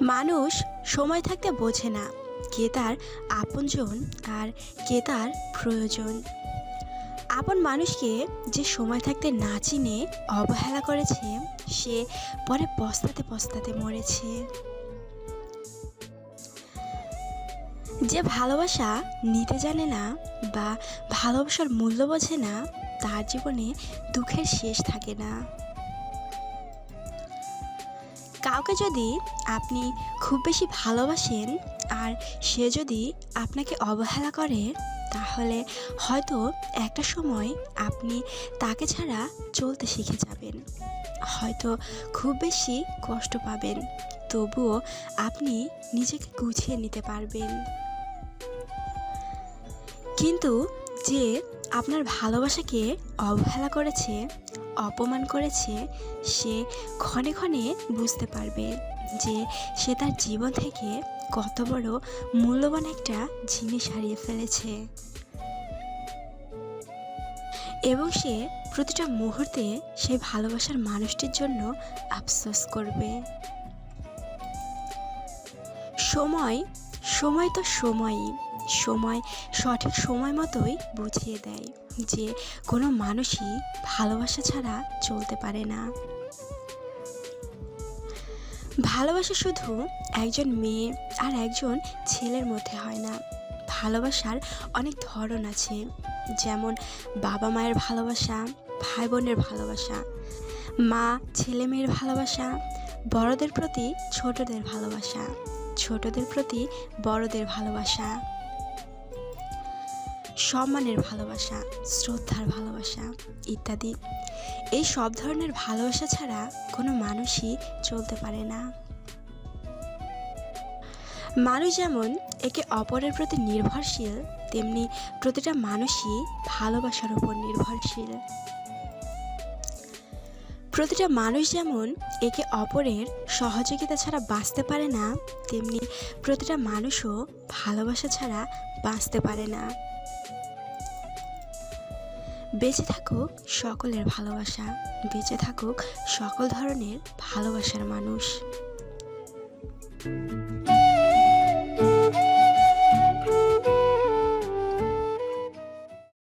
মানুষ সময় থাকতে বোঝে না কে তার আপনজন আর কে তার প্রয়োজন। আপন মানুষকে যে সময় থাকতে না চিনে অবহেলা করেছে, সে পরে পস্তাতে পস্তাতে মরেছে। যে ভালোবাসা নিতে জানে না বা ভালোবাসার মূল্য বোঝে না, তার জীবনে দুঃখের শেষ থাকে না। কাউকে যদি আপনি খুব বেশি ভালোবাসেন আর সে যদি আপনাকে অবহেলা করে, তাহলে হয়তো একটা সময় আপনি তাকে ছাড়া চলতে শিখে যাবেন। হয়তো খুব বেশি কষ্ট পাবেন, তবুও আপনি নিজেকে গুছিয়ে নিতে পারবেন। কিন্তু যে আপনার ভালোবাসাকে অবহেলা করেছে, অপমান করেছে, সে ক্ষণে ক্ষণে বুঝতে পারবে যে সে তার জীবন থেকে কত বড় মূল্যবান একটা জিনিস হারিয়ে ফেলেছে। এবং সে প্রতিটা মুহূর্তে সেই ভালোবাসার মানুষটির জন্য আফসোস করবে। সময় সময় তো সময়ই। সময়, সঠিক সময় মতোই বুঝিয়ে দেয় যে কোনো মানুষই ভালোবাসা ছাড়া চলতে পারে না। ভালোবাসা শুধু একজন মেয়ে আর একজন ছেলের মধ্যে হয় না। ভালোবাসার অনেক ধরন আছে, যেমন বাবা মায়ের ভালোবাসা ভাই বোনের ভালোবাসা, মা ছেলে মেয়ের ভালোবাসা, বড়দের প্রতি ছোটদের ভালোবাসা, ছোটদের প্রতি বড়দের ভালোবাসা। সম্মানের ভালোবাসা, শ্রদ্ধার ভালোবাসা ইত্যাদি। এই সব ধরনের ভালোবাসা ছাড়া কোনো মানুষই চলতে পারে না। মানুষ যেমন একে অপরের প্রতি নির্ভরশীল, তেমনি প্রতিটা মানুষই ভালোবাসার উপর নির্ভরশীল। প্রতিটা মানুষ যেমন একে অপরের সহযোগিতা ছাড়া বাঁচতে পারে না, তেমনি প্রতিটা মানুষও ভালোবাসা ছাড়া বাঁচতে পারে না। বেঁচে থাকুক সকলের ভালোবাসা বেঁচে থাকুক সকল ধরনের ভালোবাসার মানুষ।